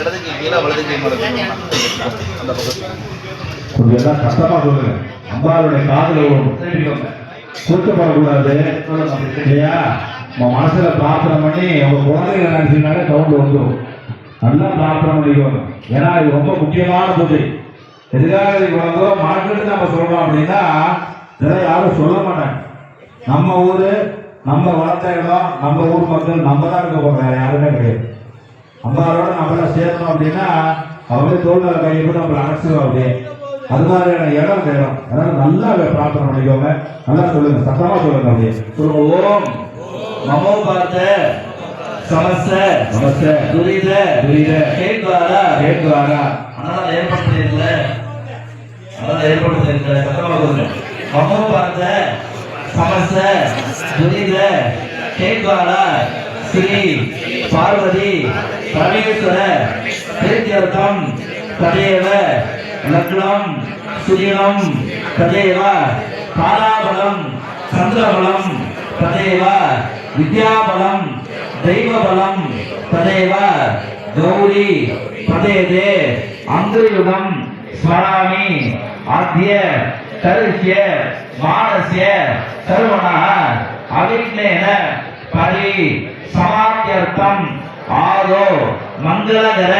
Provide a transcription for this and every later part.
இடது கை கீழே வலது கை மேலே அந்த பக்கத்தில் எல்லாம் சத்தமா சொல்லுங்க அம்பாளுடைய இல்லையா? உங்க மனசுல பிரார்த்தனை பண்ணி உங்க குழந்தைகளை நினைச்சீங்கன்னாலே கவுண்ட் வந்துடும் நல்லா பிரார்த்தனை பண்ணிக்கணும் ஏன்னா இது ரொம்ப முக்கியமான பூஜை. எதுக்காக இது வளர்ந்தோம் மார்க்கெட்டு நம்ம சொல்றோம் அப்படின்னா இதெல்லாம் யாரும் சொல்ல மாட்டாங்க. நம்ம ஊர் நம்ம வளர்த்த இடம் நம்ம ஊர் மக்கள் நம்ம தான் இருக்க போகிறோம் யாருமே கிடையாது. சேர்த்தோம் அப்படின்னா அவரே தோல் மேல கையை போட்டு நம்மளை அணைச்சிடும் அப்படியே. அது மாதிரியான இடம் இடம் அதனால நல்லா பிரார்த்தனை பண்ணிக்கோங்க. நல்லா சொல்லுங்க. சத்தமா சொல்லுங்க அப்படியே. சொல்லுங்க ஓம். நமோ பார்த்த சமஸ்த நமஸ்தே துரித துரித கேட்வாரா கேட்குவாரா அதனால் ஏற்படுத்தியிருக்கல அதனால் ஏற்படுத்தியிருக்கல சத்தமாக சொல்லுங்க. நமோ பார்த்த சமஸ்த துரித கேட்வாரா சரஸ்வதி பார்வதி பரமேஸ்வர திருத்தியர்த்தம் ததேவ லக்னம் சுதினம் ததேவ தாராபலம் சந்திரபலம் ததேவ வித்யாபலம் தெய்வபலம் ததேவ கௌரி பதேதே அங்குயுகம் ஸ்மராமி ஆத்திய கருஷ்ய மானசிய சர்வணः அவிக்னேன பரி சமாத்தியர்த்தம் ஆதோ மங்களகர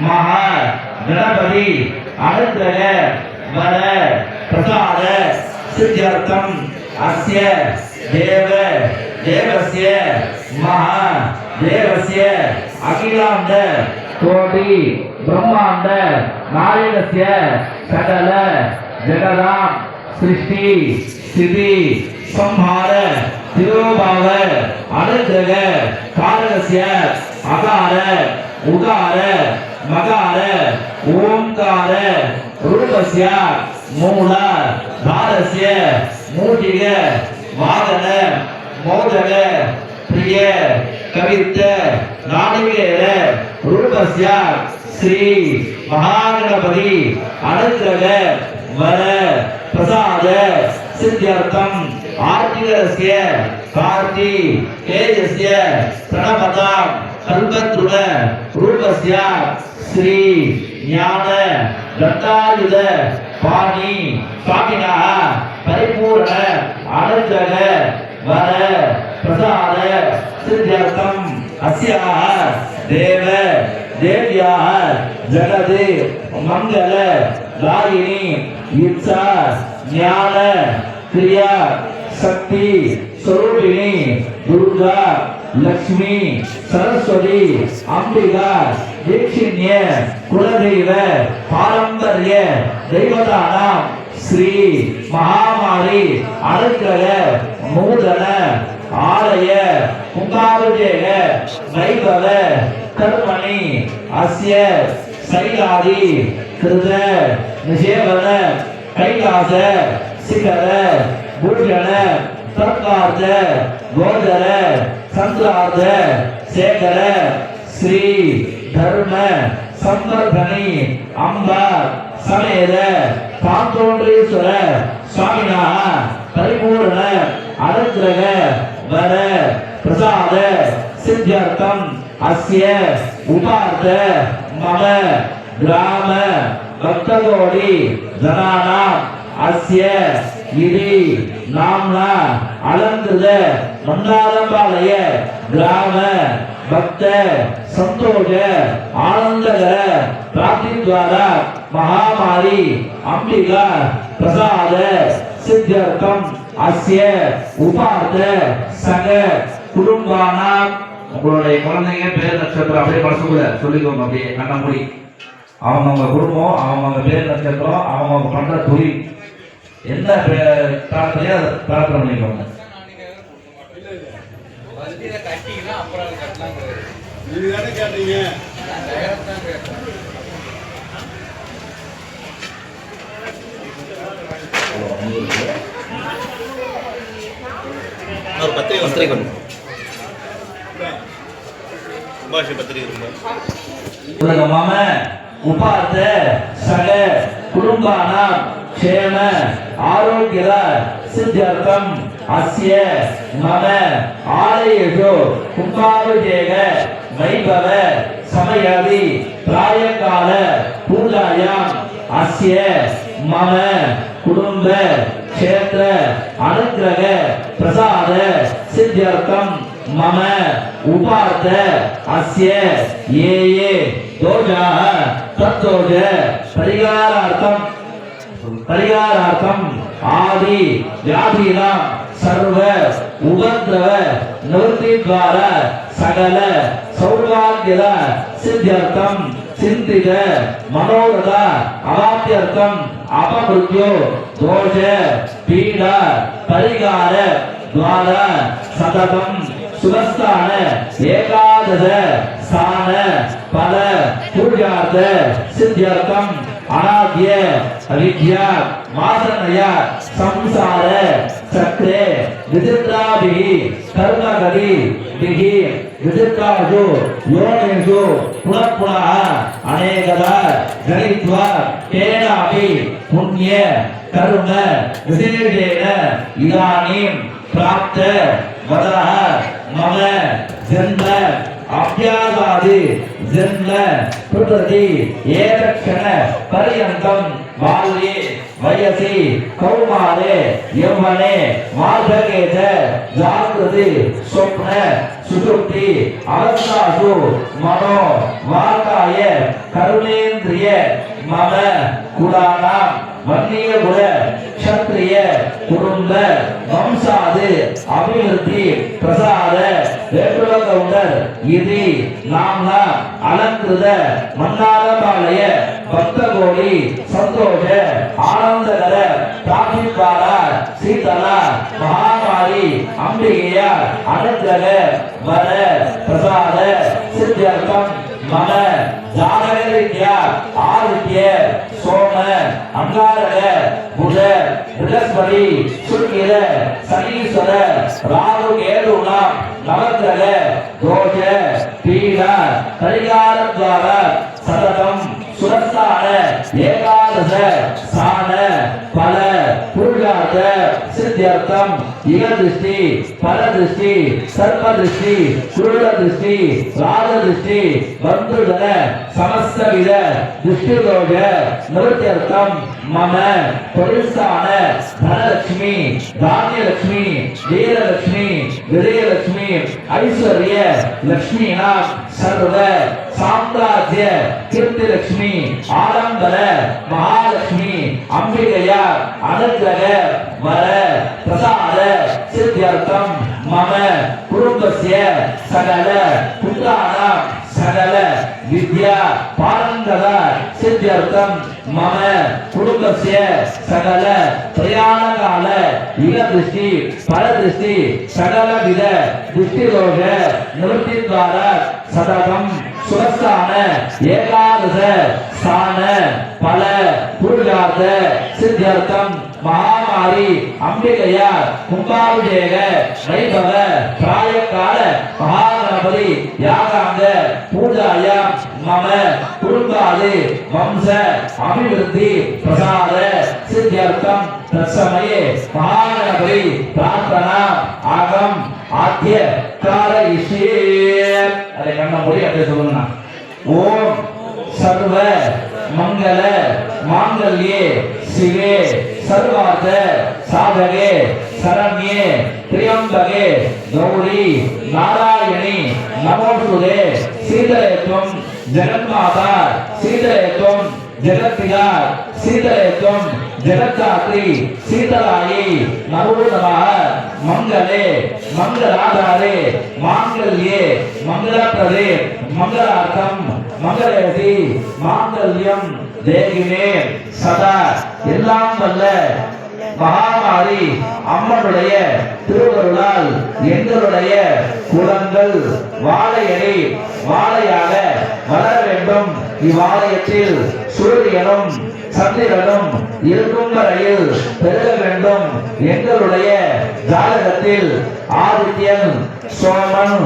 மகா கணபதி அனுகிரக வர பிரசாத சித்தியர்த்தம். அஸ்ய தேவ தேவசிய மகா தேவசிய அகிலாண்ட கோடி பிரம்மாண்ட நாயகசிய சகல ஜெகதாம் சிருஷ்டி ஸ்திதி சம்ஹார திரோபாவ அனுகிரக காரகசிய அகார உகார மகார ஓம்கார ரூபசிய மூல தாரசிய மூட்டிக வாகன மோதக பிரிய கவித்த நாடிகேர ரூபசிய ஸ்ரீ மகாகணபதி அனுகிரக வர பிரசாத சித்தியர்த்தம் ஆர்த்திகரஸ்ய கார்த்தி தேஜஸ்ய பிரணபதாம் கல்பத்ருட ரூபஸ்ய ஸ்ரீ ஞான தத்தாயுத பாணி சுவாமினா பரிபூர்ண அனுகிரக வர பிரசாத சித்தியர்த்தம் அஸ்யாः தேவ தேவியாக ஜகது மங்கள தாயினி இச்சா ஞான கிரியா சக்தி ஸ்வரூபிணி துர்கா லக்ஷ்மி சரஸ்வதி அம்பிகா தீட்சிண்ய குலதெய்வ பாரம்பரிய தெய்வதானம் ஸ்ரீ மகாமாரி அனுக்கிரக நூதன ஆலய குங்காபிஷேக வைபவ கர்மணி அஸ்ய சைலாதி கிருத நிஷேவன கைலாச சிகர பூஷண தற்கார்த்த கோதர சந்திரார்த்த சேகர ஸ்ரீ தர்ம சம்பர்தனி அம்பா சமேத காத்தோன்றீஸ்வர சுவாமினா பரிபூர்ண அனுகிரக வர பிரசாத சித்தியர்த்தம் அஸ்ய உபார்த்த மம கிராம பக்தகோடி ஜனானாம் அஸ்ய இது நாம்னா அலங்கிருத மண்டாரம்பாளைய கிராம பக்த சந்தோஷ ஆனந்தகர பிரார்த்தித்வாரா மகாமாரி அம்பிகா பிரசாத சித்தியர்த்தம் அஸ்ய உபார்த்த சக குடும்பானாம் உங்களுடைய குழந்தைங்க பேர் நட்சத்திரம் அப்படியே மனசுக்குள்ள சொல்லிக்கோங்க அப்படியே. கண்ண மூடி அவங்கவுங்க குடும்பம் அவங்கவுங்க பேர் நட்சத்திரம் அவங்கவுங்க பண்ற தொழில். என்ன பே- பிரார்த்தனையோ அதை பிரார்த்தனை பண்ணிக்கோங்க ஒரு பத்திரிகை பத்திரிகை கொண்டு சுபாஷ் பத்திரிகை ரொம்ப உலக மம உபார்த்த சக குடும்பானாம் க்ஷேம ஆரோக்கியத சித்தியர்த்தம். அஸ்ய மம ஆலயேஷு கும்பாபிஷேக வைபவ சமயாதி பிராயகால பூஜாயாம். அஸ்ய மம குடும்ப க்ஷேத்திர அனுக்கிரக பிரசாத சித்தியர்த்தம். மம உபார்த்த அஸ்ய ஏ ஏ தோஷாः தத்தோஷ பரிகாரார்த்தம். பரிகாரார்த்தம் ஆதி வியாதீனாம் சர்வ உபத்ரவ நிவர்த்தி துவார சகல சௌகாத்தியத சித்தியர்த்தம் சிந்தித மனோரத அவாத்தியர்த்தம் அபமிருத்யோ தோஷ பீட பரிகார துவார சததம் சுகஸ்தான ஏகாதச ஸ்தான பல பூஜார்த்த சித்தியர்த்தம் அனாத்திய அவித்யா மாசனயா சம்சார சக்ரே விசித்ராபிஹி கர்மகதி பிஹி விசித்ராசு யோனேஷு புனః அநேகதா ஜனித்வா கேனாபி புண்ணிய கர்ம விசேஷேன இதானீம் பிராப்த வதரः மம ஜென்ம அபியாசாதி ஜென்ம பிரதி ஏதக்ஷண பரியந்தம் பால்யே வயசி கௌமாரே எம்மனே வார்த்தகே ச ஜாகிருதி ஸ்வப்ன சுஷுப்தி மனோ வாக்காய கருணேந்திரிய மம குலானாம் வன்னிய குல க்ஷத்ரிய குடும்ப வம்சாது அபிவிருத்தி பிரசாத வேட்டுலகவுண்டர் இது நாம அலங்கிருத மன்னாரபாளைய பக்தகோடி சந்தோஷ ஆனந்தகர தாக்கிப்பார சீதலா மகாமாரி அம்பிகையா அனுகிரக வர பிரசாத சித்தியர்த்தம் மன ஜாதகரித்யா ஆதித்ய சோம அங்காரக புத பிரகஸ்பதி சுக்கிர சனீஸ்வர ராகு கேதுனாம் நவக்கிரக தோஷ பீட பரிகாரத்வார சித்தியர்த்தம் இக திருஷ்டி பர திருஷ்டி சர்ப்ப திருஷ்டி குருட திருஷ்டி ராஜ திருஷ்டி பந்துதன சமஸ்தவித வித திருஷ்டி தோஷ நிவர்த்தியர்த்தம் மம பொருசான தனலட்சுமி தானியலட்சுமி வீரலட்சுமி விஜயலட்சுமி ஐஸ்வர்ய லட்சுமினா சர்வ சாம்ராஜ்ய கீர்த்திலட்சுமி ஆடம்பர மகாலட்சுமி அம்பிகையார் அனுகிரக வர பிரசாத சித்தியர்த்தம் மம குடும்பசிய சகல புத்திராணாம் சகல வித்யா பாரங்கத சித்தியர்த்தம் மம குடும்பசிய சகல பிரயாணகால இக திருஷ்டி பர திருஷ்டி சகல வித திருஷ்டி தோஷ நிவர்த்தி துவார சதகம். சுரஸ்தான ஏகாதச ஸ்தான பல புருஷார்த்த சித்தர்த்தம் மகாமாரி அம்பிகையார் கும்பாபிஷேக வைபவ பிராயக்கால மகாகணபதி யாகாங்க பூஜாயா மம குடும்பாது வம்ச அபிவிருத்தி பிரசாத சித்தியர்த்தம் தற்சமயே மகாகணபதி பிரார்த்தனா ஆகம் ஆத்திய கார இஷே கண்ண மொழி அப்படியே சொல்லுங்கண்ணா. ஓம் சர்வ மங்கள மாங்கல்யே சிவே சர்வார்த்த சாதகே சரண்யே திரியம்பகே கௌரி நாராயணி நமோசுதே சீதலேத்வம் ஜெகன்மாதா சீதலேத்வம் ஜெகத்பிதா சீதலேத்வம் ஜெகத்தாத்ரி சீதலாயி நமோ மங்களே மங்களாதாரே மாங்கல்யே மங்களப்பிரதே மங்களார்த்தம் மங்களேதி மாங்கல்யம் தேகினே சதா எல்லாம் வல்ல மகாமாரி அம்மனுடைய திருவருளால் எங்களுடைய குலங்கள் வாழையடி வாழையாக வளர வேண்டும். இவ்வாலயத்தில் சூரியனும் சந்திரனும் இருக்கும் வரையில் பெருக வேண்டும். எங்களுடைய ஜாதகத்தில் ஆதித்யன் சோமன்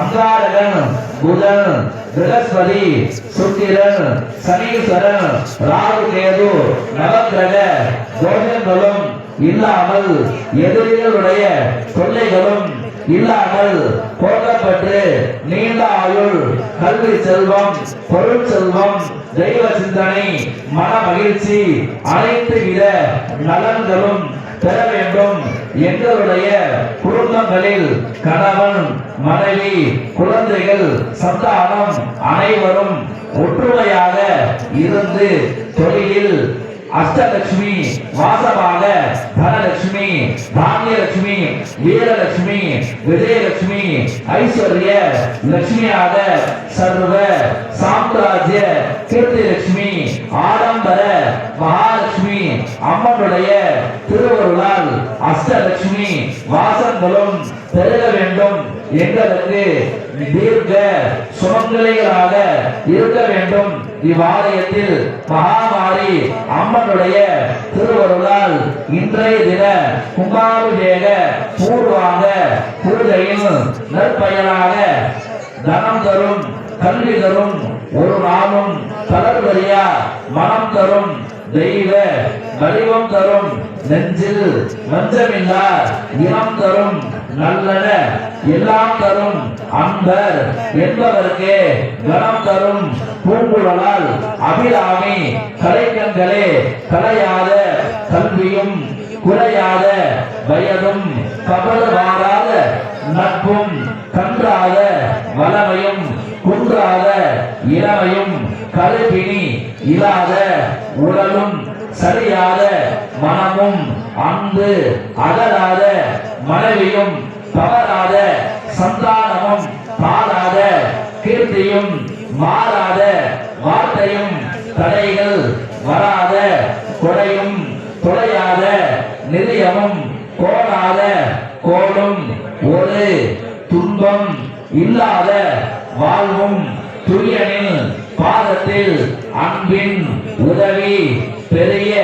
அங்காரகன் புதன் பிரகஸ்பதி சுக்கிரன் சனீஸ்வரன் ராகு கேது நவக்கிரக தோஷங்களும் இல்லாமல் எதிரிகளுடைய தொல்லைகளும் இல்லாமல் போக்கப்பட்டு நீண்ட ஆயுள் கல்வி செல்வம் பொருள் செல்வம் தெய்வ சிந்தனை மன மகிழ்ச்சி அனைத்து வித நலன்களும் பெற வேண்டும் எங்களுடைய குடும்பங்களில் கணவன் மனைவி குழந்தைகள் சந்தானம் அனைவரும் ஒற்றுமையாக இருந்து தொழிலில் அஷ்டலட்சுமி வாசமாக தனலட்சுமி தானியலட்சுமி வீரலட்சுமி விஜயலட்சுமி ஐஸ்வர்ய லட்சுமியாக சர்வ சாம்ராஜ்ய கீர்த்தி லட்சுமி ஆடம்பர மகாலட்சுமி அம்மனுடைய திருவருளால் அஷ்டலட்சுமி வாசங்களும் பெருக வேண்டும். எங்களுக்கு தீர்க்க சுமங்கலைகளாக இருக்க வேண்டும். இவ்வாலயத்தில் மகாமாரி அம்மனுடைய திருவருளால் இன்றைய தின கும்பாபிஷேக பூர்வாங்க பூஜையில் நற்பயனாக தனம் தரும் கல்வி தரும் ஒரு நாளும் தளர்வரியா மனம் தரும் தெய்வ வடிவம் தரும் நெஞ்சில் மஞ்சமில்லா இனம் தரும் நல்லன. எல்லாம் தரும் அன்பர் என்பவருக்கு கனம் தரும் பூங்குழலால் அபிராமி கலைக்கண்களே கலையாத கல்வியும் குறையாத வயதும் கபடு வாராத நட்பும் தடைகள் வராத கொடையும் தொலையாத நிலையமும் கோணாத கோடும் ஒரு துன்பம் இல்லாத வாழ்வும் துரியனின் பாதத்தில் அன்பின் உதவி பெரிய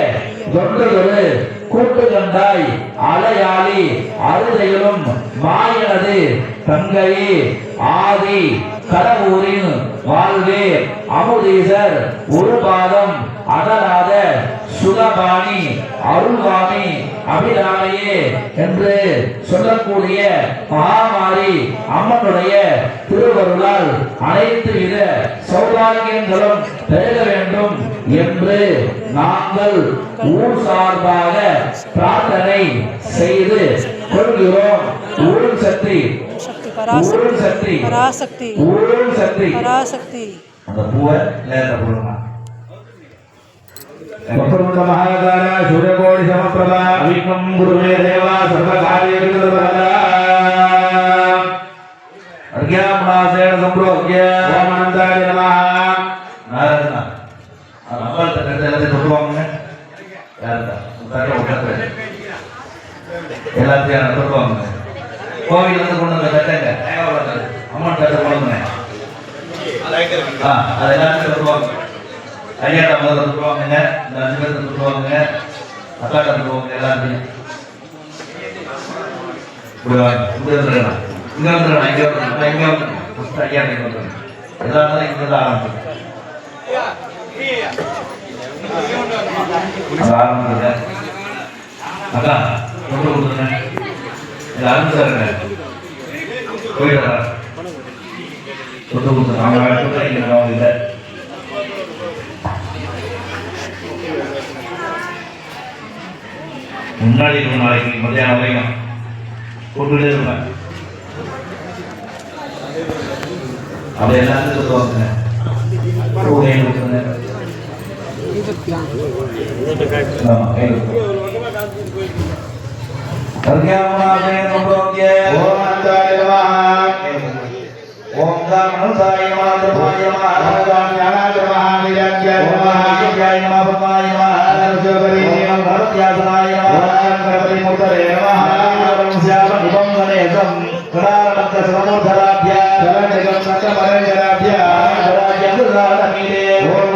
தொண்டொரு கூட்டுகண்டாய் அலையாளி அருதையிலும் மாயனது தங்கையே ஆதி கடவுரின் வாழ்வே. அமுதீசர் ஒரு பாதம் அடராத சுகபாணி அருள்வாணி அபிராமியே என்று சொல்லக்கூடிய மகாமாரி அம்மனுடைய திருவருளால் அனைத்து வித சௌபாகியங்களும் பெருக வேண்டும் என்று நாங்கள் ஊர் சார்பாக பிரார்த்தனை செய்து கொள்கிறோம். ஊர் சக்தி ஊர் சக்தி பராசக்தி ஊர் சக்தி பராசக்தி அந்த பூவை லேசா போடுங்க வக்ரமுண்ட சூரியகோடி சமப்பிரபா அவிக்னம் தேவா நமஹ நாரதனா. எல்லாத்தையும் எல்லாத்தையும் தொட்டுவாங்க கோவில் வந்து கொண்டு வந்து கட்டங்க அமௌண்ட் கட்ட கொண்டு வந்தேன் ஆ அது எல்லாத்தையும் தொட்டுவாங்க ஐயாட்ட முதல்ல தொட்டுவாங்க இந்த அஞ்சு பேர்த்த தொட்டுவாங்க அக்காட்ட தொட்டுவாங்க எல்லாத்தையும் இப்படி வாங்க இப்படி வந்துடலாம் இங்க வந்துடலாம் இங்க வந்துடலாம் இங்க வந்து ஃபஸ்ட் ஐயாட்ட இங்க வந்துடலாம் எல்லாரும் இங்க இருந்து ஆரம்பிச்சு அங்க ஆரம்பிச்சுங்க கொடுத்துருங்க இது ஆரம்பிச்சாருங்க போயிட்டு வரேன். கொடுத்துருங்க அவங்க அடுத்து இல்லை. முன்னாடி இருக்கும் நாளைக்கு மத்தியானம் வரைக்கும் கூப்பிட்டுட்டே இருப்பேன். அப்படி எல்லாத்தையும் சொல்லுவாங்க நம பரமாய நம சர்வரி ஓம் பரத்யாசனாய நம ஓம் கணபதி முத்தரே நமஹ ஓம் சியாம நிபம் கணேசம் கடாரமத்த சமோதராப்ய சரணிகம் சக்கமரஞ்சராப்ய கடாஜந்துராடமீரே ஓம் லாபம் கடத்யாசனாய நமஹ நாராயணாய நம ஓம்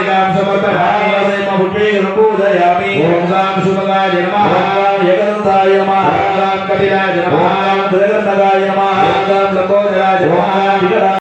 वाटिकां समर्पयामि पूजयामि ॐ गां सुमगाय नमः गां यगन्धाय नमः गां कपिलाय नमः गां त्रिगन्धकाय नमः गां लम्बोदराय नमः